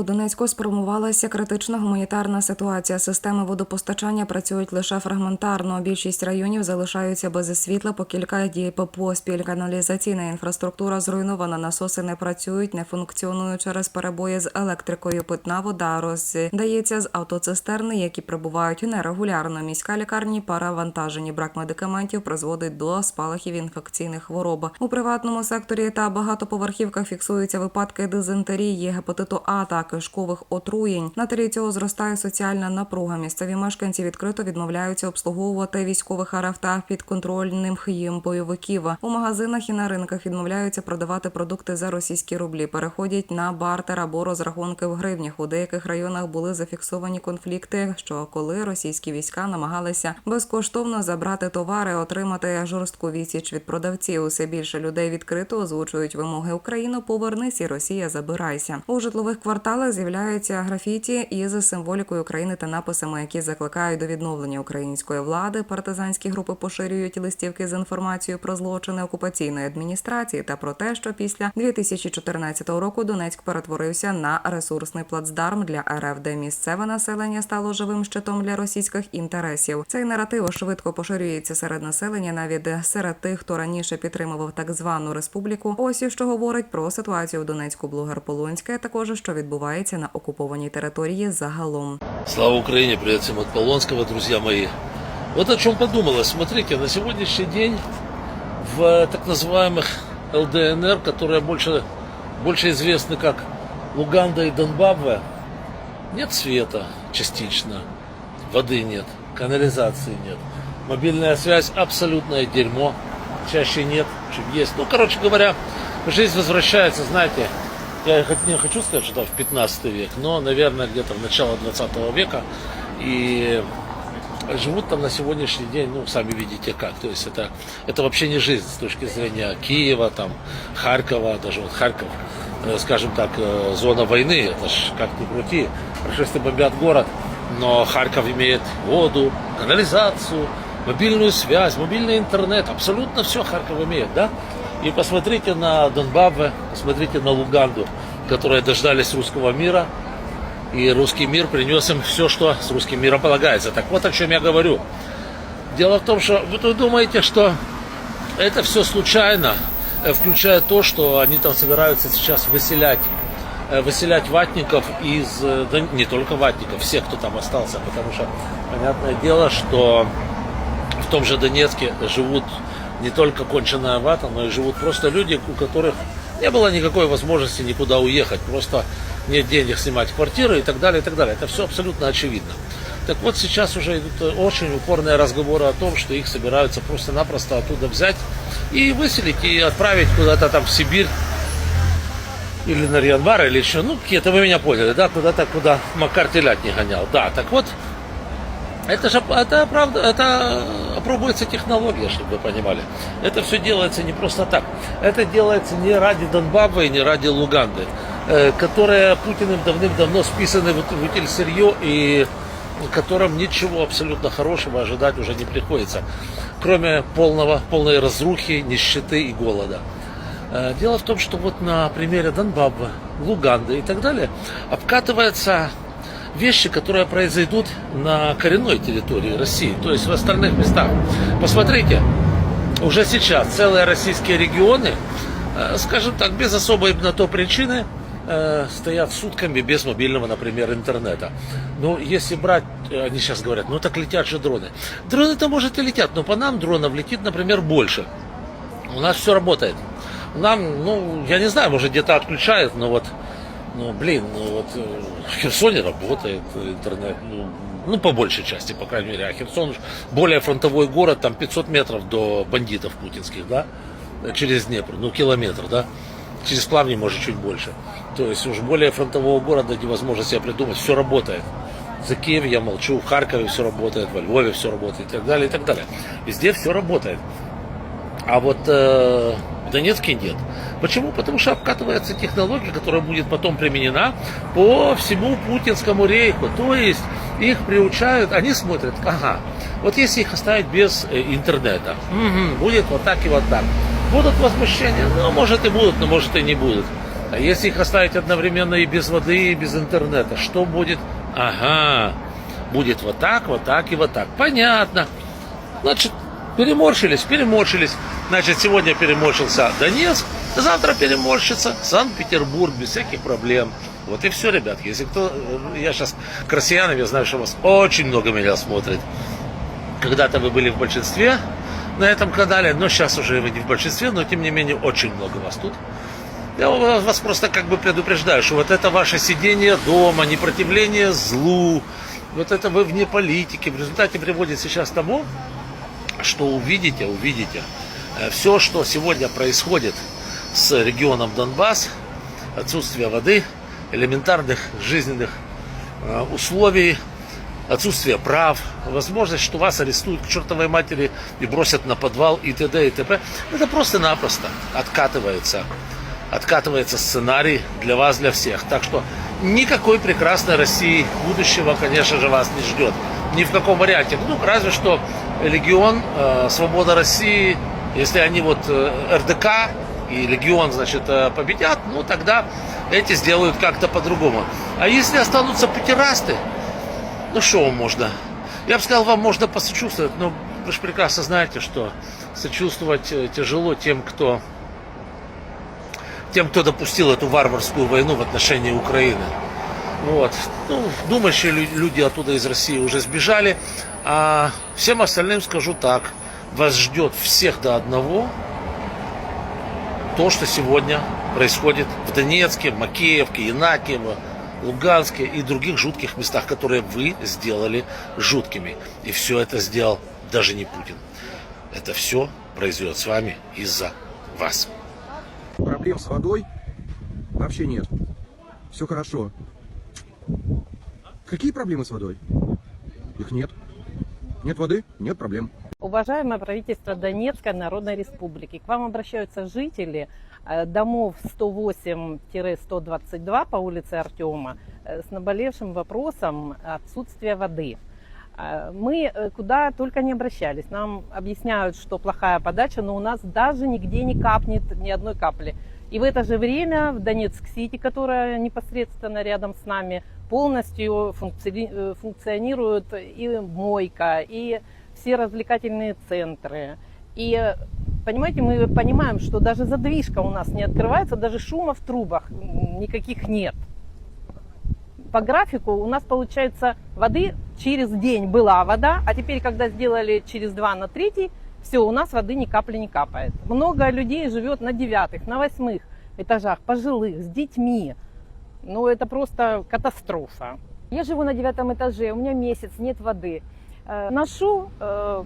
У Донецьку сформувалася критична гуманітарна ситуація. Системи водопостачання працюють лише фрагментарно. Більшість районів залишаються без світла по кілька діб поспіль. Каналізаційна інфраструктура зруйнована. Насоси не працюють, не функціонують через перебої з електрикою. Питна вода роздається з автоцистерни, які прибувають нерегулярно. Міська лікарні перевантажені. Брак медикаментів призводить до спалахів інфекційних хвороб. У приватному секторі та багатоповерхівках фіксуються випадки дизентерії, гепатиту А та кишкових отруєнь. На тлі цього зростає соціальна напруга. Місцеві мешканці відкрито відмовляються обслуговувати військових РФ та підконтрольним їм бойовиків. У магазинах і на ринках відмовляються продавати продукти за російські рублі. Переходять на бартер або розрахунки в гривнях. У деяких районах були зафіксовані конфлікти, що коли російські війська намагалися безкоштовно забрати товари, отримати жорстку відсіч від продавців. Усе більше людей відкрито озвучують вимоги Україну. Повернись і Росія забирайся. У житлових кварталах з'являються графіті із символікою України та написами, які закликають до відновлення української влади. Партизанські групи поширюють листівки з інформацією про злочини окупаційної адміністрації та про те, що після 2014 року Донецьк перетворився на ресурсний плацдарм для РФ, де місцеве населення стало живим щитом для російських інтересів. Цей наратив швидко поширюється серед населення, навіть серед тих, хто раніше підтримував так звану республіку. Ось що говорить про ситуацію в Донецьку блогер Полонська, а також що відбувається на окупованій території загалом. Слава Украине, привет всем от Полонского, друзья мои. Вот о чем подумалось. Смотрите, на сегодняшний день в так называемых ЛДНР, которые больше, больше известны как Луганда и Донбабве, нет света частично, воды нет, канализации нет. Мобильная связь абсолютное дерьмо, чаще нет, чем есть. Ну, короче говоря, жизнь возвращается, знаете, я не хочу сказать, что там в 15 век, но, наверное, где-то в начало 20 века. И живут там на сегодняшний день, ну, сами видите как. То есть это, это вообще не жизнь с точки зрения Киева, там, Харькова, даже вот Харьков, э, скажем так, э, зона войны, это ж как ни крути, фашисты бомбят город, но Харьков имеет воду, канализацию, мобильную связь, мобильный интернет, абсолютно все Харьков имеет, да? И посмотрите на Донбабве, посмотрите на Луганду, которые дождались русского мира, и русский мир принес им все, что с русским миром полагается. Так вот о чем я говорю. Дело в том, что вы думаете, что это все случайно, э, включая то, что они там собираются сейчас выселять э, выселять ватников из, э, да не только ватников, всех, кто там остался, потому что понятное дело, что в том же Донецке живут не только конченая вата, но и живут просто люди, у которых не было никакой возможности никуда уехать, просто нет денег снимать квартиры и так далее, и так далее. Это все абсолютно очевидно. Так вот, сейчас уже идут э, очень упорные разговоры о том, что их собираются просто-напросто оттуда взять и выселить, и отправить куда-то там в Сибирь, или на Рианбар, или еще, ну, какие-то, вы меня поняли, да, куда-то, куда Макар телят не гонял. Да, так вот, это же, это правда, это опробуется технология, чтобы вы понимали. Это все делается не просто так. Это делается не ради Донбабва и не ради Луганды, э, которые Путиным давным-давно списаны в, в утильсырье и которым ничего абсолютно хорошего ожидать уже не приходится, кроме полного, полной разрухи, нищеты и голода. Э, Дело в том, что вот на примере Донбабва, Луганды и так далее обкатывается вещи, которые произойдут на коренной территории России, то есть в остальных местах. Посмотрите, уже сейчас целые российские регионы, э, скажем так, без особой на то причины, э, стоят сутками без мобильного, например, интернета. Ну, если брать, э, они сейчас говорят, ну так летят же дроны. Дроны-то, может, и летят, но по нам дронов летит, например, больше. У нас все работает. Нам, ну, я не знаю, может, где-то отключают, но вот, ну, блин, ну вот э, в Херсоне работает интернет, ну, ну, по большей части, по крайней мере. А Херсон более фронтовой город, там 500 метров до бандитов путинских, да, через Днепр, ну, километр, да, через Плавни, может, чуть больше. То есть уж более фронтового города невозможно себе придумать, все работает. За Киев я молчу, в Харькове все работает, во Львове все работает и так далее, и так далее. Везде все работает. А вот э, в Донецке нет. Почему? Потому что обкатывается технология, которая будет потом применена по всему путинскому рейху. То есть их приучают, они смотрят, ага, вот если их оставить без э, интернета, мгм, будет вот так и вот так. Будут возмущения? Ну, может и будут, но может и не будут. А если их оставить одновременно и без воды, и без интернета, что будет? Ага, будет вот так, вот так и вот так. Понятно. Значит, переморщились, переморщились. Значит, сегодня переморщился Донецк, завтра переморщится Санкт-Петербург без всяких проблем. Вот и все, ребят. Если кто... э, Я сейчас к россиянам, я знаю, что вас очень много меня смотрит. Когда-то вы были в большинстве на этом канале, но сейчас уже вы не в большинстве, но тем не менее очень много вас тут. Я вас просто как бы предупреждаю, что вот это ваше сидение дома, непротивление злу, вот это вы вне политики, в результате приводит сейчас к тому, что увидите, увидите, все, что сегодня происходит с регионом Донбасс, отсутствие воды, элементарных жизненных э, условий, отсутствие прав, возможность, что вас арестуют к чертовой матери и бросят на подвал и т.д. и т.п. Это просто-напросто откатывается. Откатывается сценарий для вас, для всех. Так что никакой прекрасной России будущего, конечно же, вас не ждет. Ни в каком варианте. Ну, разве что Легион, э, Свобода России, если они вот э, РДК и Легион, значит, э, победят, ну, тогда эти сделают как-то по-другому. А если останутся пятерасты, ну что можно? Я бы сказал, вам можно посочувствовать, но вы же прекрасно знаете, что сочувствовать тяжело тем, кто тем, кто допустил эту варварскую войну в отношении Украины. Вот. Ну, думающие лю- люди оттуда из России уже сбежали. А всем остальным скажу так. Вас ждет всех до одного то, что сегодня происходит в Донецке, Макеевке, Янакиево, Луганске и других жутких местах, которые вы сделали жуткими. И все это сделал даже не Путин. Это все произойдет с вами из-за вас. Проблем с водой вообще нет. Все хорошо. Какие проблемы с водой? Их нет. Нет воды? Нет проблем. Уважаемое правительство Донецкой Народной Республики, к вам обращаются жители э, домов 108-122 по улице Артема э, с наболевшим вопросом отсутствия воды. Э, Мы куда только не обращались. Нам объясняют, что плохая подача, но у нас даже нигде не капнет ни одной капли. И в это же время в Донецк-Сити, которая непосредственно рядом с нами, полностью функци- э, функционирует и мойка, и все развлекательные центры. И, понимаете, мы понимаем, что даже задвижка у нас не открывается, даже шума в трубах никаких нет. По графику у нас получается воды через день была вода, а теперь, когда сделали через два на третий, все, у нас воды ни капли не капает. Много людей живет на девятых, на восьмых этажах, пожилых, с детьми. Ну, это просто катастрофа. Я живу на девятом этаже, у меня месяц, нет воды. Э, Ношу, э,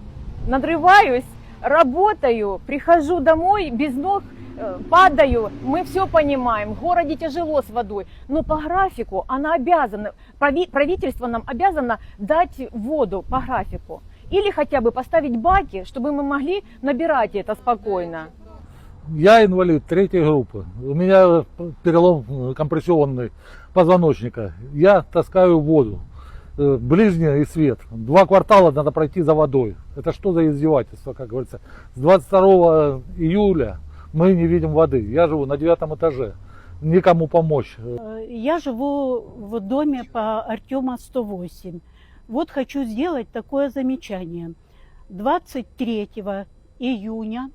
надрываюсь, работаю, прихожу домой, без ног э, падаю. Мы все понимаем, в городе тяжело с водой, но по графику она обязана, прави- правительство нам обязано дать воду по графику. Или хотя бы поставить баки, чтобы мы могли набирать это спокойно. Я инвалид третьей группы. У меня перелом э, компрессионный позвоночника. Я таскаю воду. Э, Ближний и свет. Два квартала надо пройти за водой. Это что за издевательство, как говорится. С 22 июля мы не видим воды. Я живу на девятом этаже. Никому помочь. Э, Я живу в доме по Артема 108. Вот хочу сделать такое замечание. 23 июня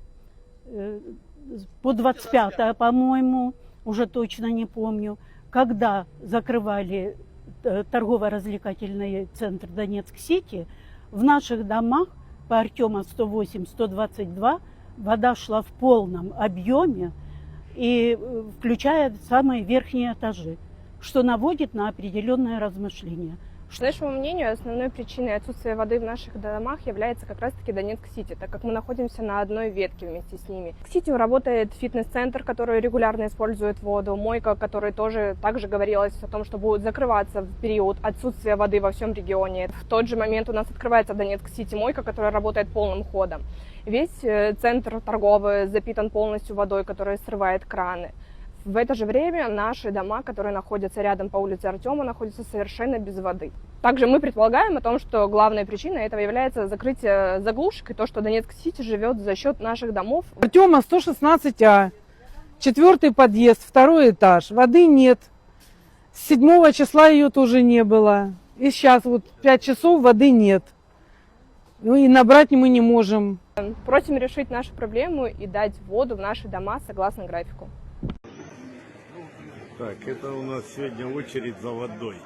по 25, по-моему, уже точно не помню, когда закрывали э, торгово-развлекательный центр Донецк-Сити, в наших домах по Артема 108-122 вода шла в полном объеме, и э, включая самые верхние этажи, что наводит на определенное размышление. По нашему мнению, основной причиной отсутствия воды в наших домах является как раз-таки Донецк-Сити, так как мы находимся на одной ветке вместе с ними. К Сити работает фитнес-центр, который регулярно использует воду, мойка, который тоже также говорилось о том, что будет закрываться в период отсутствия воды во всем регионе. В тот же момент у нас открывается Донецк-Сити мойка, которая работает полным ходом. Весь э, центр торговый запитан полностью водой, которая срывает краны. В это же время наши дома, которые находятся рядом по улице Артема, находятся совершенно без воды. Также мы предполагаем о том, что главной причиной этого является закрытие заглушек и то, что Донецк-Сити живет за счет наших домов. Артема 116А. Четвертый подъезд, второй этаж. Воды нет. С 7 числа ее тоже не было. И сейчас вот 5 часов воды нет. Ну и набрать мы не можем. Просим решить нашу проблему и дать воду в наши дома согласно графику. Так, это у нас сегодня очередь за водой.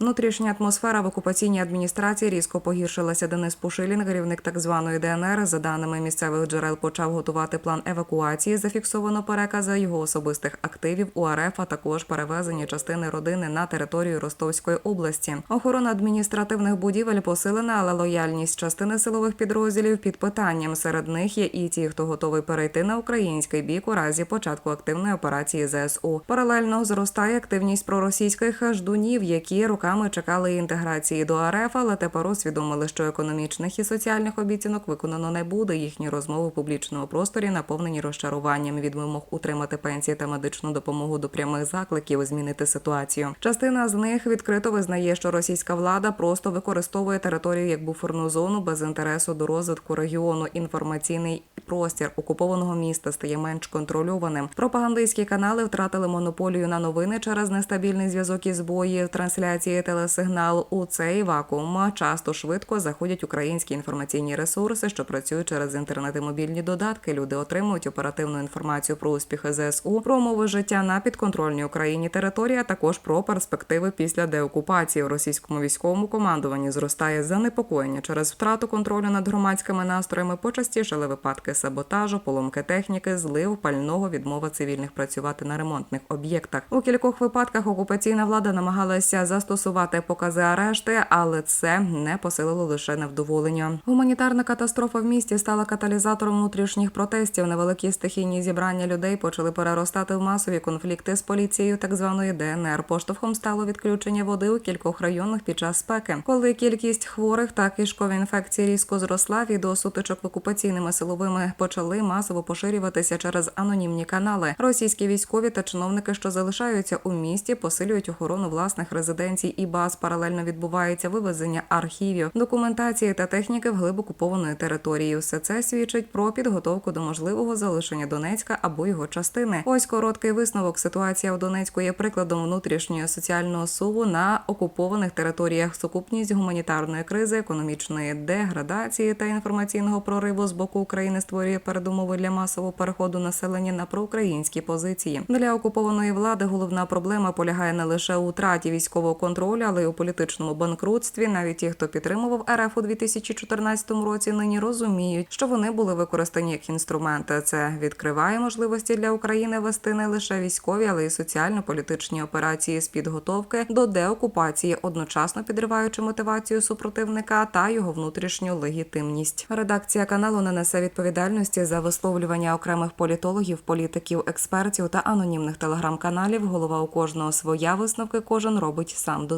Внутрішня атмосфера в окупаційній адміністрації різко погіршилася. Денис Пушилін, керівник так званої ДНР, за даними місцевих джерел, почав готувати план евакуації. Зафіксовано перекази його особистих активів у РФ, а також перевезення частини родини на територію Ростовської області. Охорона адміністративних будівель посилена, але лояльність частини силових підрозділів під питанням. Серед них є і ті, хто готовий перейти на український бік у разі початку активної операції ЗСУ. Паралельно зростає активність проросійських ждунів, які роками чекали інтеграції до РФ, але тепер усвідомили, що економічних і соціальних обіцянок виконано не буде. Їхні розмови в публічному просторі наповнені розчаруванням від вимог утримати пенсії та медичну допомогу до прямих закликів змінити ситуацію. Частина з них відкрито визнає, що російська влада просто використовує територію як буферну зону без інтересу до розвитку регіону. Інформаційний простір окупованого міста стає менш контрольованим. Пропагандистські канали втратили монополію на новини через нестабільний зв'язок із бої, трансляції телесигнал. У цей вакуум часто швидко заходять українські інформаційні ресурси, що працюють через інтернет і мобільні додатки. Люди отримують оперативну інформацію про успіхи ЗСУ, про умови життя на підконтрольній Україні території, а також про перспективи після деокупації. У російському військовому командуванні зростає занепокоєння через втрату контролю над громадськими настроями. Почастішали випадки саботажу, поломки техніки, злив пального, відмова цивільних працювати на ремонтних об'єктах. У кількох випадках окупаційна влада намагалася застосувати покази арешти, але це не посилило лише невдоволення. Гуманітарна катастрофа в місті стала каталізатором внутрішніх протестів. Невеликі стихійні зібрання людей почали переростати в масові конфлікти з поліцією так званої ДНР. Поштовхом стало відключення води у кількох районах під час спеки. Коли кількість хворих та кишкові інфекції різко зросла, відео сутичок окупаційними силовими почали масово поширюватися через анонімні канали. Російські військові та чиновники, що залишаються у місті, посилюють охорону власних резиденцій і баз. Паралельно відбувається вивезення архівів, документації та техніки вглиб окупованої території. Все це свідчить про підготовку до можливого залишення Донецька або його частини. Ось короткий висновок. Ситуація у Донецьку є прикладом внутрішнього соціального суву на окупованих територіях. Сукупність гуманітарної кризи, економічної деградації та інформаційного прориву з боку України створює передумови для масового переходу населення на проукраїнські позиції. Для окупованої влади головна проблема полягає не лише у втраті військового контролю, але й у політичному банкрутстві. Навіть ті, хто підтримував РФ у 2014 році, нині розуміють, що вони були використані як інструменти. Це відкриває можливості для України вести не лише військові, але й соціально-політичні операції з підготовки до деокупації, одночасно підриваючи мотивацію супротивника та його внутрішню легітимність. Редакція каналу не несе відповідальності за висловлювання окремих політологів, політиків, експертів та анонімних телеграм-каналів. Голова у кожного своя висновки кожен робить сам. До